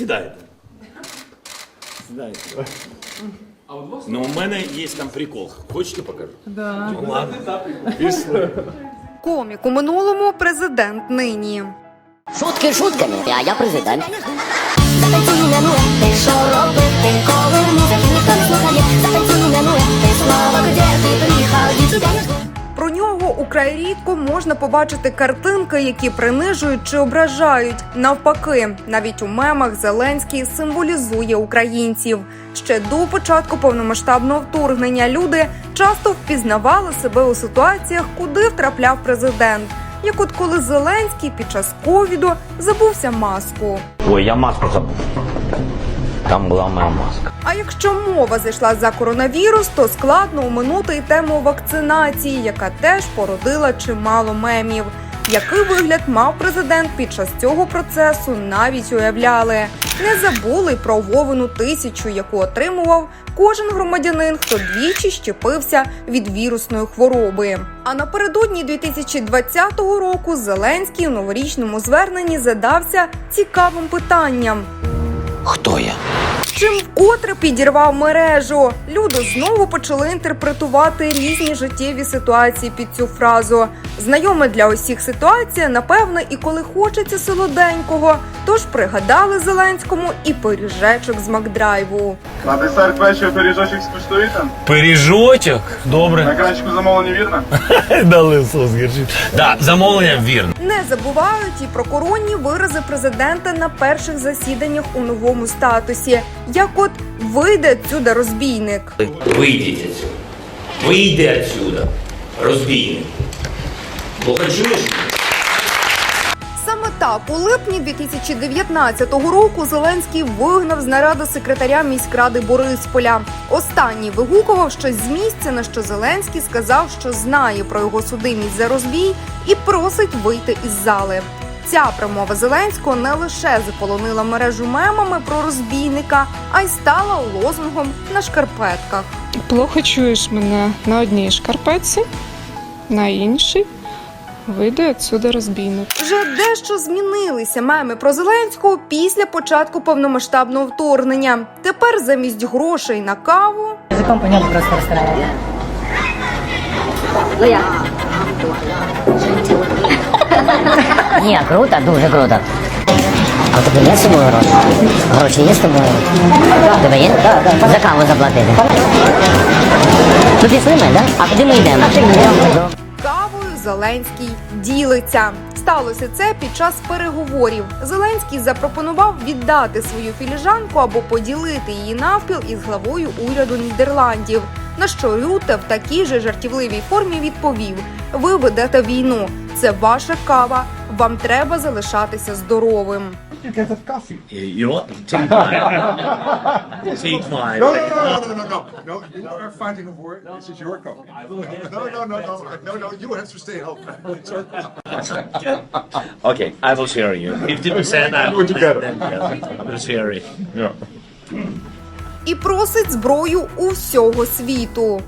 Сідайте. Сідайте. Ну, у мене є там прикол. Хочете покажу? Да. Ну, ладно. Пішли. Комік у минулому президент нині. Шутки шутками, а я президент. Затанцюй минуети, що робити, коли музики ніхто не слухає. Затанцюй минуети, слава, де ти украй рідко можна побачити картинки, які принижують чи ображають. Навпаки, навіть у мемах Зеленський символізує українців. Ще до початку повномасштабного вторгнення люди часто впізнавали себе у ситуаціях, куди втрапляв президент. Як от коли Зеленський під час ковіду забувся маску. Ой, я маску забув. Там була моя маска. А якщо мова зайшла за коронавірус, то складно оминути й тему вакцинації, яка теж породила чимало мемів. Який вигляд мав президент під час цього процесу, навіть уявляли. Не забули про Вовину тисячу, яку отримував кожен громадянин, хто двічі щепився від вірусної хвороби. А напередодні 2020 року Зеленський у новорічному зверненні задався цікавим питанням. Хто я? Чим вкотре підірвав мережу. Люди знову почали інтерпретувати різні життєві ситуації під цю фразу. Знайома для усіх ситуація, напевне, і коли хочеться солоденького. Тож пригадали Зеленському і пиріжечок з Макдрайву. На десерт вечір пиріжочок скуштуєте? Пиріжочок. На Добре. замовлення вірно? Дали сос. Да, замовлення вірно. Не забувають і про коронні вирази президента на перших засіданнях у новому статусі. Як от вийде отсюда розбійник. Вийдіть отсюда. Вийди отсюда. Розбійник. Плохо? Саме так у липні 2019 року Зеленський вигнав з наради секретаря міськради Борисполя. Останній вигукував щось з місця, на що Зеленський сказав, що знає про його судимість за розбій і просить вийти із зали. Ця промова Зеленського не лише заполонила мережу мемами про розбійника, а й стала лозунгом на шкарпетках. Плохо чуєш мене на одній шкарпетці, на іншій вийде отсюда розбійник. Вже дещо змінилися меми про Зеленського після початку повномасштабного вторгнення. Тепер замість грошей на каву Язиком поняли просто ресторан. Ну як? Ні, круто, дуже круто. А у тебе є з собою гроші? Гроші є з тобою? Тебе є? За каву заплатити. Ну пішли ми, так? А куди ми йдемо? кавою Зеленський ділиться. Сталося це під час переговорів. Зеленський запропонував віддати свою філіжанку або поділити її навпіл із главою уряду Нідерландів. На що Рюте в такій же жартівливій формі відповів: Ви ведете війну, це ваша кава. Вам треба залишатися здоровим. You want? Take mine. Take mine. No, no, no, no, no, no, no, no. You are fighting a war. This is your cup. No, no, no, no, no, no. You have to stay healthy. It's our cup. Okay, I will share you. 50% I will together. I will share it. Yeah. і просить зброю у всього світу.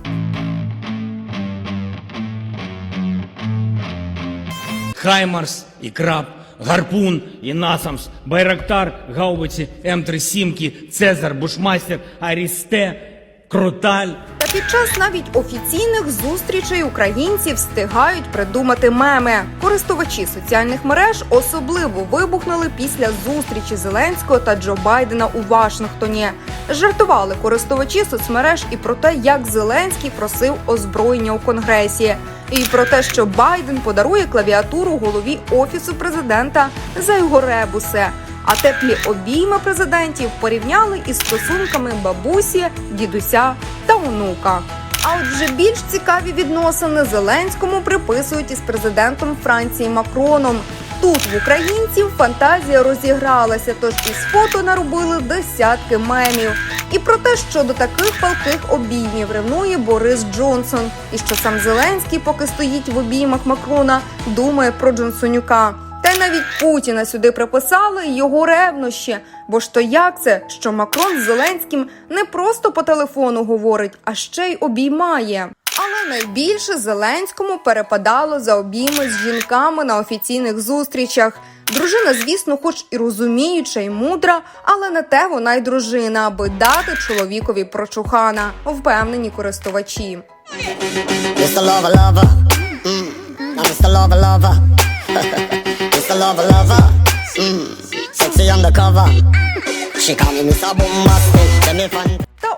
Хаймарс і Краб, Гарпун і Насамс, Байрактар, Гаубиці, М3 Сімки, Цезар, Бушмастер, Арісте, Круталь. Та під час навіть офіційних зустрічей українці встигають придумати меми. Користувачі соціальних мереж особливо вибухнули після зустрічі Зеленського та Джо Байдена у Вашингтоні. Жартували користувачі соцмереж і про те, як Зеленський просив озброєння у конгресі, і про те, що Байден подарує клавіатуру голові офісу президента за його ребуси. А теплі обійми президентів порівняли із стосунками бабусі, дідуся та онука. А от вже більш цікаві відносини Зеленському приписують із президентом Франції Макроном. Тут в українців фантазія розігралася, тож із фото наробили десятки мемів. І про те, що до таких палких обіймів ревнує Борис Джонсон, і що сам Зеленський, поки стоїть в обіймах Макрона, думає про Джонсонюка. Та й навіть Путіна сюди приписали його ревнощі. Бо ж то як це, що Макрон з Зеленським не просто по телефону говорить, а ще й обіймає. Але найбільше Зеленському перепадало за обійми з жінками на офіційних зустрічах. Дружина, звісно, хоч і розуміюча, і мудра, але не те вона й дружина, аби дати чоловікові прочухана, впевнені користувачі.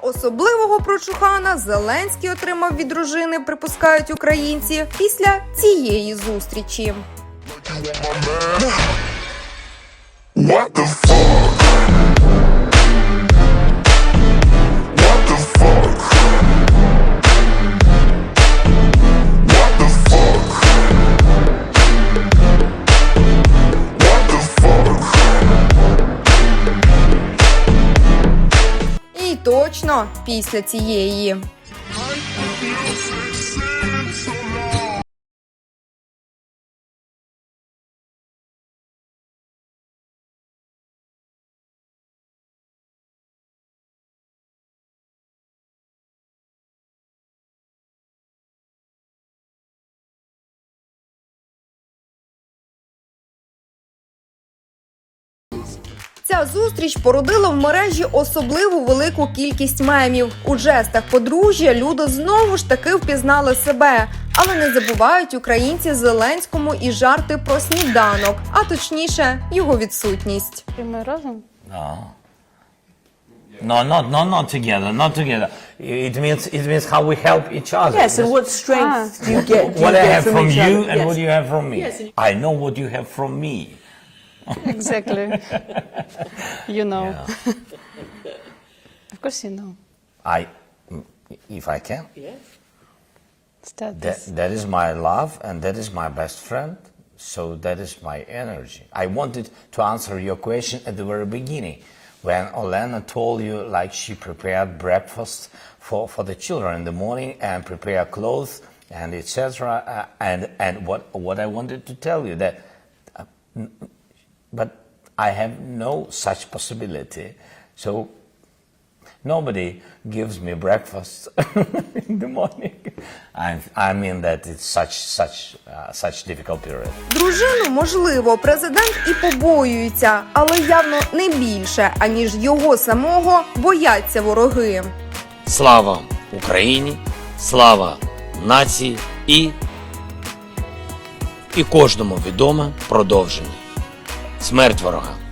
Особливого прочухана Зеленський отримав від дружини, припускають українці, після цієї зустрічі. What the fuck? точно після цієї. Ця зустріч породила в мережі особливу велику кількість мемів. У жестах подружжя люди знову ж таки впізнали себе, але не забувають українці Зеленському і жарти про сніданок, а точніше його відсутність. Ми разом? No. No, not, not, not together, not together. It means, it means how we help each other. Yes, and what strength do you get, do you what I get have from, from you and yes. what you have from me. Yes. I know what you have from me. Exactly. you know. of course you know. I, if I can, Start that, that is my love and that is my best friend. So that is my energy. I wanted to answer your question at the very beginning when Olena told you like she prepared breakfast for, for the children in the morning and prepare clothes and etc. Uh, and and what what I wanted to tell you that, uh, n- but I have no such possibility. So nobody gives me breakfast in the morning. I I mean that it's such such uh, such difficult period. Дружину, можливо, президент і побоюється, але явно не більше, аніж його самого бояться вороги. Слава Україні, слава нації і, і кожному відоме продовження. Смерть ворога.